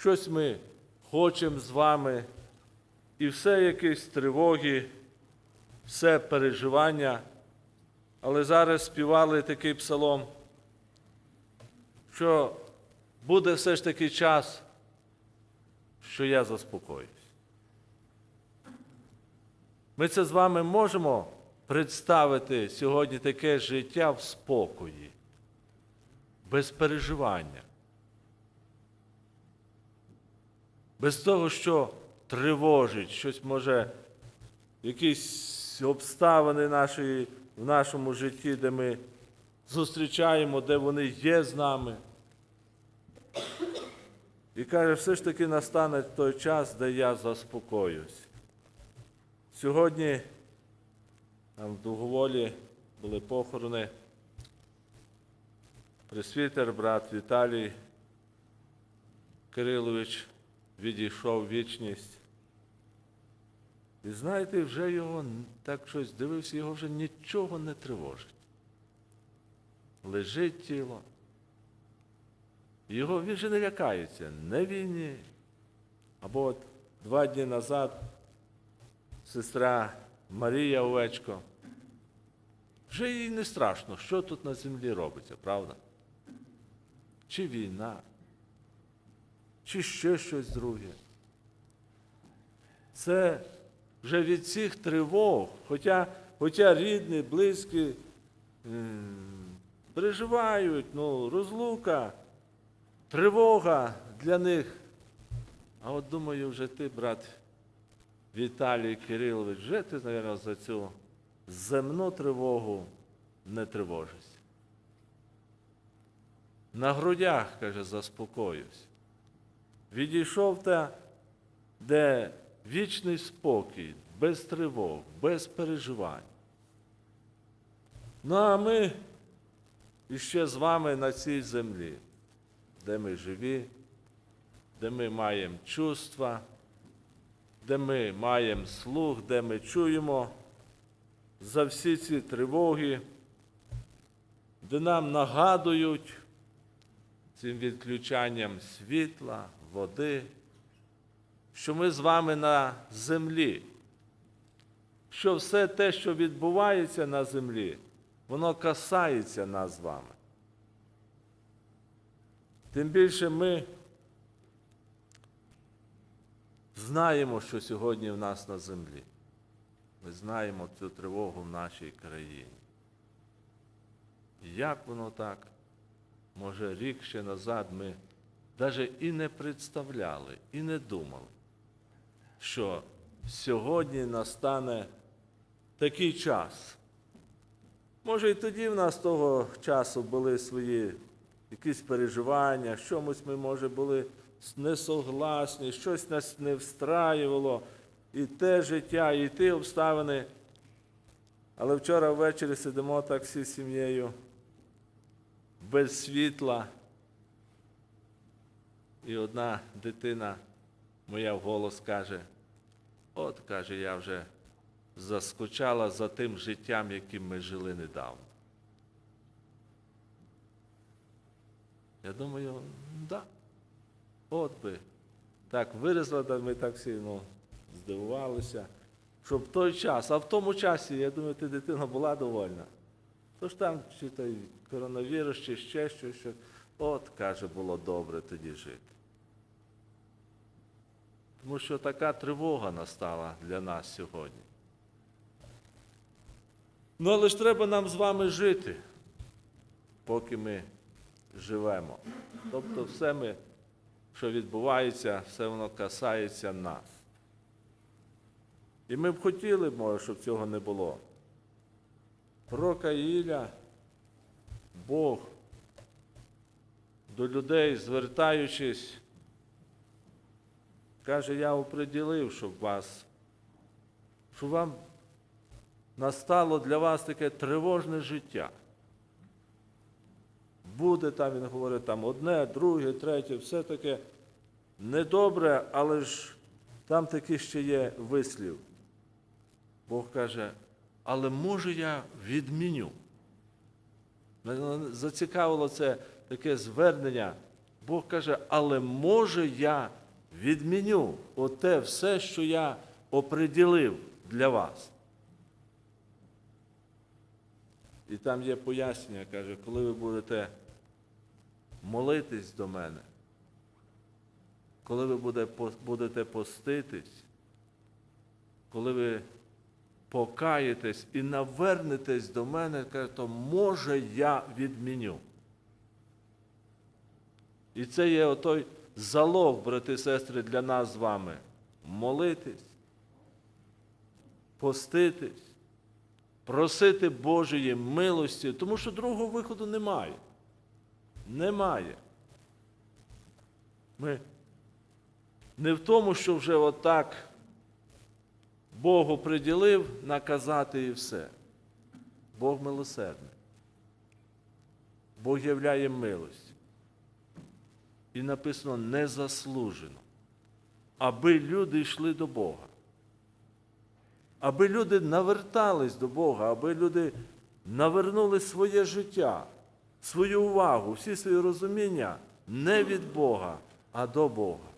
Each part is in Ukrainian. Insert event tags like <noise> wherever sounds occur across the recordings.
щось ми хочемо з вами, і все якісь тривоги, все переживання. Але зараз співали такий псалом, що буде все ж таки час, що я заспокоюсь. Ми це з вами можемо представити сьогодні таке життя в спокої, без переживання, без того, що тривожить, щось може, якісь обставини нашої, в нашому житті, де ми зустрічаємо, де вони є з нами. І каже, все ж таки настане той час, де я заспокоюсь. Сьогодні там в Дуговолі були похорони. Пресвітер, брат Віталій Кирилович відійшов вічність. І знаєте, вже його так щось дивився, його вже нічого не тривожить. Лежить тіло. Його він же не лякається не війні. Або от два дні назад сестра Марія Овечко. Вже їй не страшно, що тут на землі робиться, правда? Чи війна, чи ще щось друге. Це вже від цих тривог, хоча, хоча рідні, близькі переживають, ну, розлука, тривога для них. А от думаю, вже ти, брат Віталій Кирилович, вже ти, мабуть, за цю земну тривогу не тривожишся. На грудях, каже, заспокоюсь. Відійшов та, де вічний спокій, без тривог, без переживань. Ну а ми іще з вами на цій землі, де ми живі, де ми маємо чувства, де ми маємо слух, де ми чуємо за всі ці тривоги, де нам нагадують цим відключанням світла, води, що ми з вами на землі, що все те, що відбувається на землі, воно касається нас з вами. Тим більше ми знаємо, що сьогодні в нас на землі. Ми знаємо цю тривогу в нашій країні. Як воно так? Може, рік ще назад ми навіть і не представляли, і не думали, що сьогодні настане такий час. Може, і тоді в нас того часу були свої якісь переживання, в чомусь ми, може, були несогласні, щось нас не встраювало, і те життя, і ті обставини. Але вчора ввечері сидимо так всі з сім'єю, без світла. І одна дитина моя вголос каже, от, каже, я вже заскучала за тим життям, яким ми жили недавно. Я думаю, да, от би. Так виросла, да ми так всі ну, здивувалися, щоб в той час, а в тому часі, я думаю, ти дитина була довольна. Тож там чи той коронавірус, чи ще щось, що от, каже, було добре тоді жити. Тому що така тривога настала для нас сьогодні. Ну, але ж треба нам з вами жити, поки ми живемо. Тобто все ми, що відбувається, все воно касається нас. І ми б хотіли, може, щоб цього не було. Пророка Ілля, Бог до людей, звертаючись, каже, я оприділив, щоб вас, щоб вам настало для вас таке тривожне життя. Буде там, він говорить, там одне, друге, третє, все таке недобре, але ж там такий ще є вислів. Бог каже, але може я відміню. Мене Зацікавило це таке звернення Бог каже, але може я відміню оте все, що я оприділив для вас. І там є пояснення, каже, коли ви будете молитись до мене, коли ви будете поститись, коли ви покаєтесь і навернетесь до мене, то може я відміню. І це є отой залог, брати і сестри, для нас з вами. Молитись, поститись, просити Божої милості, тому що другого виходу немає. Немає. Ми не в тому, що вже отак Богу приділив наказати і все. Бог милосердний. Бог являє милость. І написано незаслужено. Аби люди йшли до Бога. Аби люди навертались до Бога, аби люди навернули своє життя, свою увагу, всі свої розуміння не від Бога, а до Бога.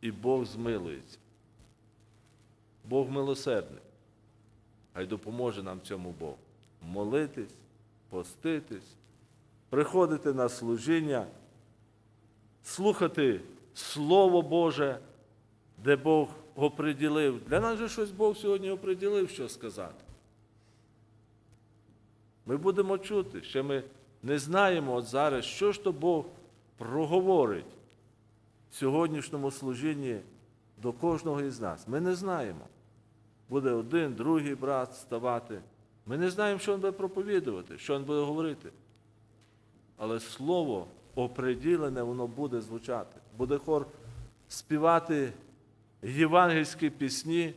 І Бог змилується. Бог милосердний. Хай допоможе нам цьому Бог. Молитись, поститись, приходити на служіння, слухати Слово Боже, де Бог оприділив. Для нас же щось Бог сьогодні оприділив, що сказати. Ми будемо чути, ще ми не знаємо от зараз, що ж то Бог проговорить в сьогоднішньому служінні до кожного із нас. Ми не знаємо. Буде один, другий брат ставати. Ми не знаємо, що він буде проповідувати, що він буде говорити. Але слово оприділене, воно буде звучати. Буде хор співати євангельські пісні,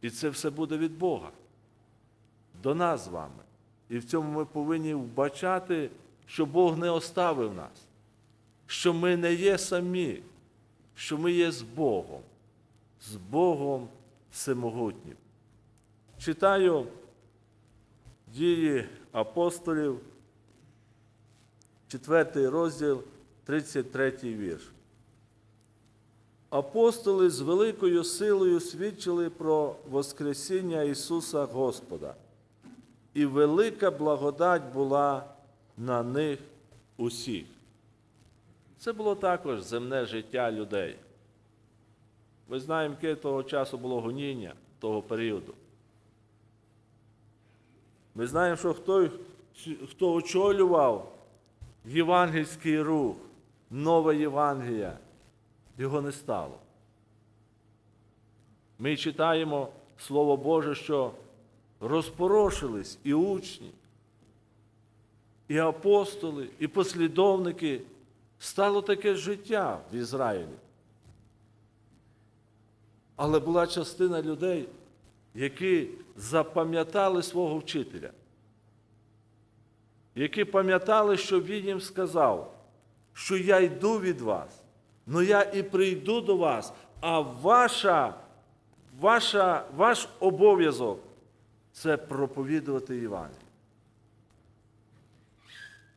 і це все буде від Бога. До нас з вами. І в цьому ми повинні вбачати, що Бог не оставив нас, що ми не є самі, що ми є з Богом, з Богом Всемогутнім. Читаю дії апостолів, 4 розділ, 33 вірш. Апостоли з великою силою свідчили про Воскресіння Ісуса Господа, і велика благодать була на них усіх. Це було також земне життя людей. Ми знаємо, яке того часу було гоніння того періоду. Ми знаємо, що хто, хто очолював євангельський рух, нове Євангелія, його не стало. Ми читаємо Слово Боже, що розпорошились і учні, і апостоли, і послідовники. Стало таке життя в Ізраїлі. Але була частина людей, які запам'ятали свого вчителя, які пам'ятали, що він їм сказав, що я йду від вас, але я і прийду до вас, а ваша, ваша, ваш обов'язок це проповідувати Євангеліє.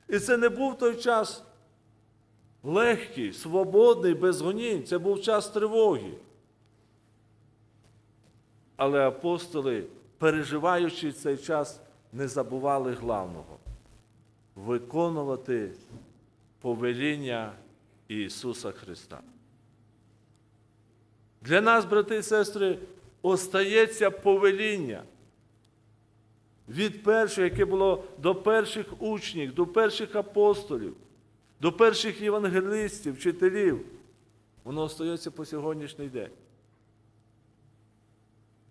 І це не був той час легкий, свободний, без гонінь. Це був час тривоги. Але апостоли, переживаючи цей час, не забували главного виконувати повеління Ісуса Христа. Для нас, брати і сестри, остається повеління від першого, яке було до перших учнів, до перших апостолів, до перших євангелистів, вчителів. Воно остається по сьогоднішній день.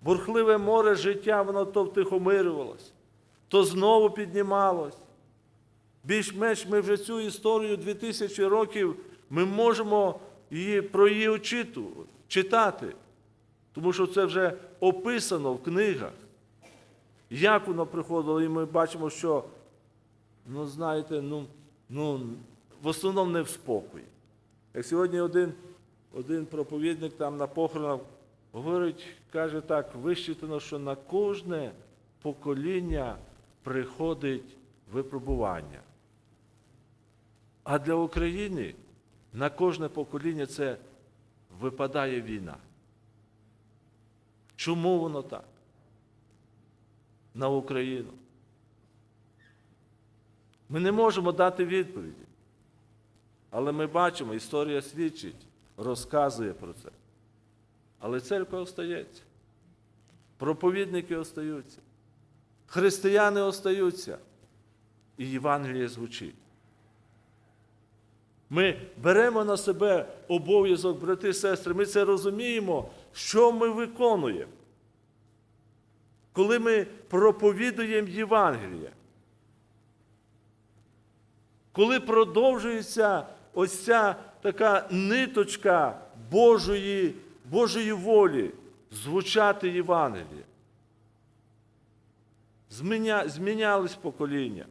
Бурхливе море життя, воно то втихомирювалось, то знову піднімалось. Більш-менш ми вже цю історію 2000 років ми можемо її, про її очитувати, читати, тому що це вже описано в книгах. Як воно приходило, і ми бачимо, що, ну, знаєте, ну, ну, в основному не в спокої. Як сьогодні один, один проповідник там на похоронах говорить, каже так, вищитано, що на кожне покоління приходить випробування. А для України на кожне покоління це випадає війна. Чому воно так? На Україну. Ми не можемо дати відповіді. Але ми бачимо, історія свідчить, розказує про це. Але церква остається. Проповідники остаються. Християни остаються. І Євангеліє звучить. Ми беремо на себе обов'язок, брати і сестри, ми це розуміємо, що ми виконуємо. Коли ми проповідуємо Євангеліє. Коли продовжується ось ця така ниточка Божої, Божої волі звучати Євангеліє. Зміня, змінялись покоління.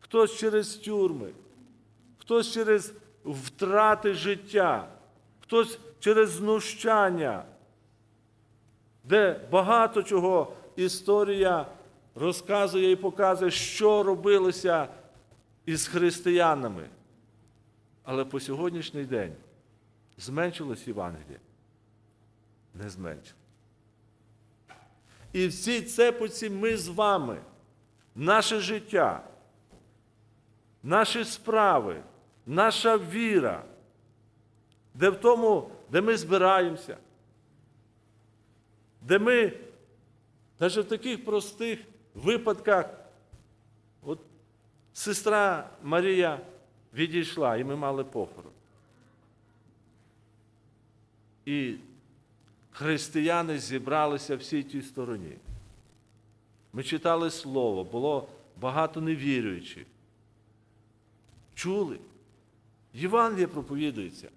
Хтось через тюрми, хтось через втрати життя, хтось через знущання, де багато чого історія розказує і показує, що робилося із християнами. Але по сьогоднішній день зменшилось Євангеліє? Не зменшилось. І в цій цепоці ми з вами, наше життя, наші справи, наша віра, де в тому, де ми збираємося, де ми, навіть в таких простих випадках, от сестра Марія відійшла, і ми мали похорон. І християни зібралися всій тій стороні. Ми читали Слово, було багато невіруючих. Чули? Євангеліє проповідується.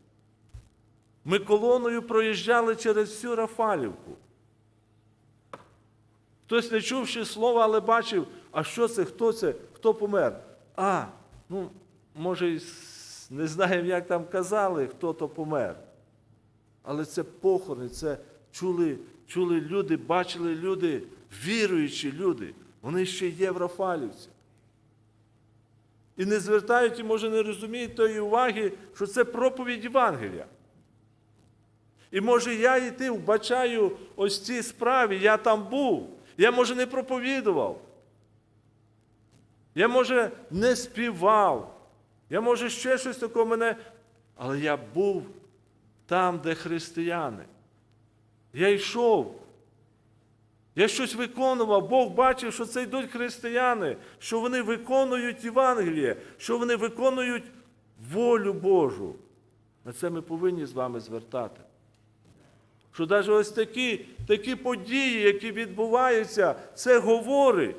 Ми колоною проїжджали через всю Рафалівку. Хтось, не чувши слова, але бачив, а що це, хто це, хто помер. А, ну, може, не знаємо, як там казали, хто то помер. Але це похорони, це чули, чули люди, бачили люди, віруючі люди. Вони ще є в Рафалівці. І не звертають, і може не розуміють тої уваги, що це проповідь Євангелія. І може я і ти вбачаю ось ці справи, я там був. Я, може, не проповідував. Я, може, не співав. Я, може, ще щось такого мене. Але я був там, де християни. Я йшов. Я щось виконував, Бог бачив, що це йдуть християни, що вони виконують Євангеліє, що вони виконують волю Божу. На це ми повинні з вами звертати. Що навіть ось такі, такі події, які відбуваються, це говорить.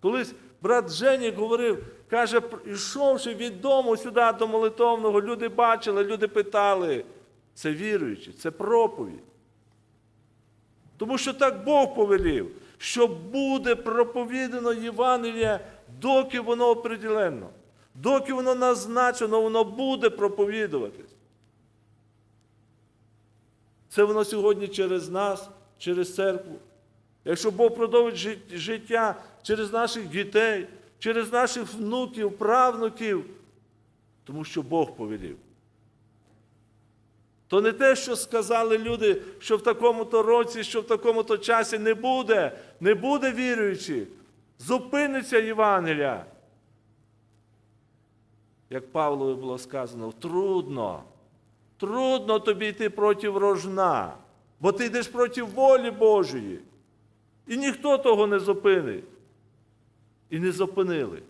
Колись брат Женік говорив, каже, йшовши від дому сюди до молитовного, люди бачили, люди питали. Це віруючі, це проповідь. Тому що так Бог повелів, що буде проповідано Євангеліє, доки воно определено, доки воно назначено, воно буде проповідуватись. Це воно сьогодні через нас, через церкву. Якщо Бог продовжить життя через наших дітей, через наших внуків, правнуків, тому що Бог повелів. То не те, що сказали люди, що в такому-то році, що в такому-то часі не буде, не буде віруючих, зупиниться Євангелія. Як Павлові було сказано, трудно, трудно тобі йти проти рожна, бо ти йдеш проти волі Божої. І ніхто того не зупинить. І не зупинили.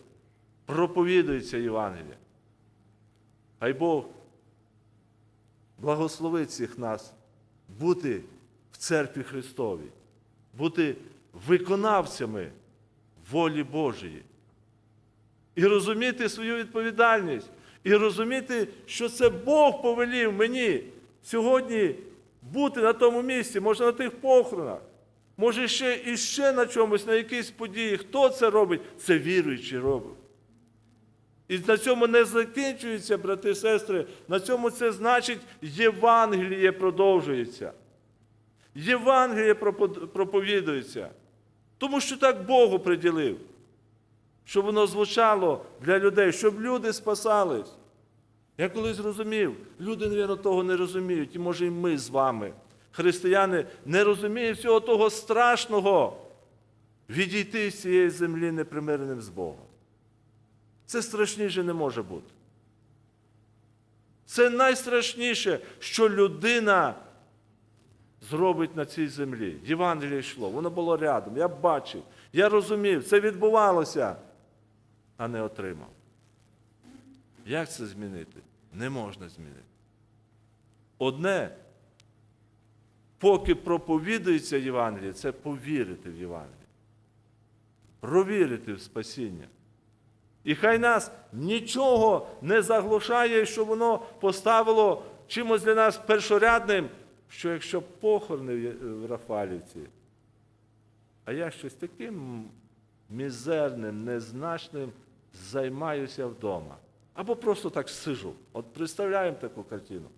Проповідується Євангелія. Хай Бог благословить всіх нас бути в церкві Христовій, бути виконавцями волі Божої. І розуміти свою відповідальність, і розуміти, що це Бог повелів мені сьогодні бути на тому місці, може на тих похоронах, може ще і ще на чомусь, на якійсь події. Хто це робить? Це віруючий робить. І на цьому не закінчується, брати і сестри, на цьому це значить Євангеліє продовжується. Євангеліє проповідується. Тому що так Бог оприділив. щоб воно звучало для людей, щоб люди спасались. Я колись зрозумів, люди, мабуть, того не розуміють, і може і ми з вами, християни, не розуміють всього того страшного відійти з цієї землі непримиреним з Богом. Це страшніше не може бути. Це найстрашніше, що людина зробить на цій землі. Євангеліє йшло, воно було рядом. Я бачив, я розумів, це відбувалося, а не отримав. Як це змінити? Не можна змінити. Одне, поки проповідується Євангеліє, це повірити в Євангеліє. Провірити в спасіння. І хай нас нічого не заглушає, що воно поставило чимось для нас першорядним, що якщо похорони в Рафалівці, а я щось таким мізерним, незначним займаюся вдома. Або просто так сижу. От представляємо таку картину.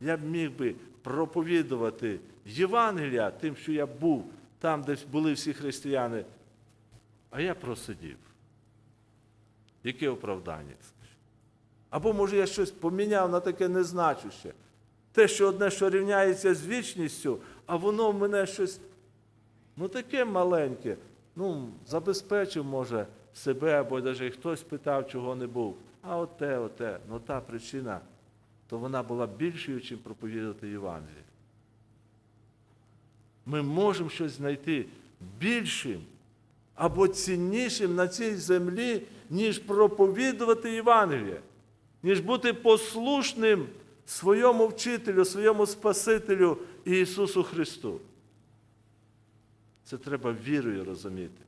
Я б міг би проповідувати Євангелія тим, що я був там, де були всі християни, а я просидів. Яке оправдання? Або, може, я щось поміняв на таке незначуще. Те, що одне, що рівняється з вічністю, а воно в мене щось, ну таке маленьке, ну, забезпечив, може, себе, або навіть хтось питав, чого не був. А оте, оте, ну та причина, то вона була більшою, чим проповідувати Євангеліє. Ми можемо щось знайти більшим або ціннішим на цій землі, ніж проповідувати Євангеліє, ніж бути послушним своєму вчителю, своєму Спасителю Ісусу Христу. Це треба вірою розуміти.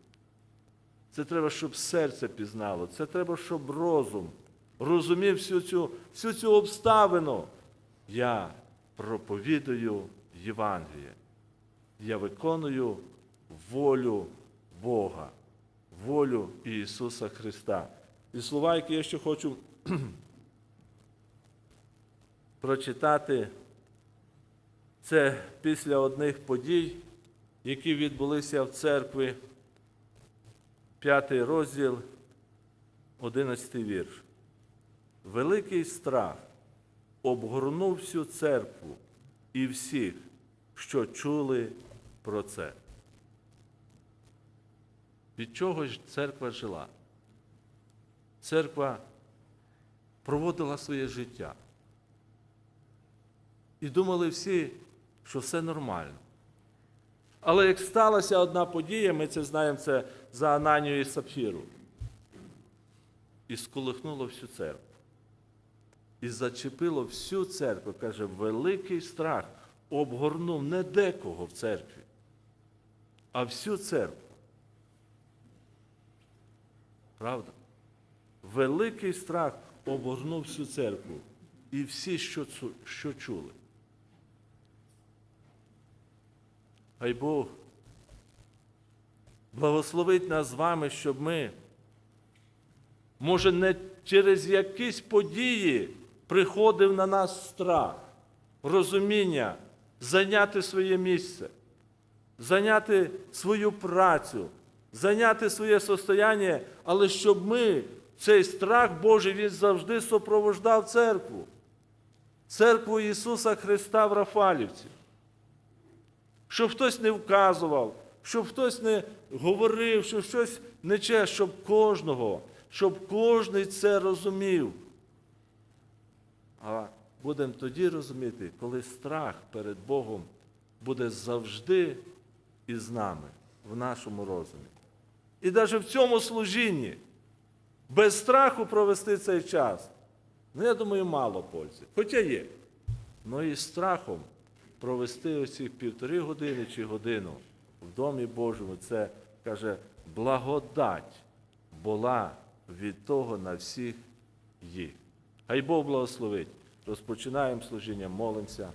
Це треба, щоб серце пізнало. Це треба, щоб розум розумів всю цю, всю цю обставину. Я проповідую Євангеліє. Я виконую волю Бога, волю Ісуса Христа. І слова, які я ще хочу <clears throat> прочитати, це після одних подій, які відбулися в церкві, п'ятий розділ, одинадцятий вірш. Великий страх обгорнув всю церкву і всіх, що чули про це. Від чого ж церква жила? Церква проводила своє життя. І думали всі, що все нормально. Але як сталася одна подія, ми це знаємо це за Ананію і Сапфіру, і сколихнуло всю церкву. І зачепило всю церкву, каже, великий страх обгорнув не декого в церкві, а всю церкву. Правда? Великий страх обгорнув всю церкву і всі, що, що чули. Хай Бог благословить нас з вами, щоб ми, може, не через якісь події приходив на нас страх, розуміння, зайняти своє місце, зайняти свою працю, зайняти своє состояння, але щоб ми, цей страх Божий, він завжди супровождав церкву, церкву Ісуса Христа в Рафалівці щоб хтось не вказував, щоб хтось не говорив, що щось не нече, щоб кожного, щоб кожний це розумів. А будемо тоді розуміти, коли страх перед Богом буде завжди із нами, в нашому розумі. І навіть в цьому служінні без страху провести цей час, ну, я думаю, мало пользи. Хоча є. Ну і страхом провести оці півтори години чи годину в Домі Божому, це, каже, благодать була від того на всіх їх. Хай Бог благословить. Розпочинаємо служіння, молимося.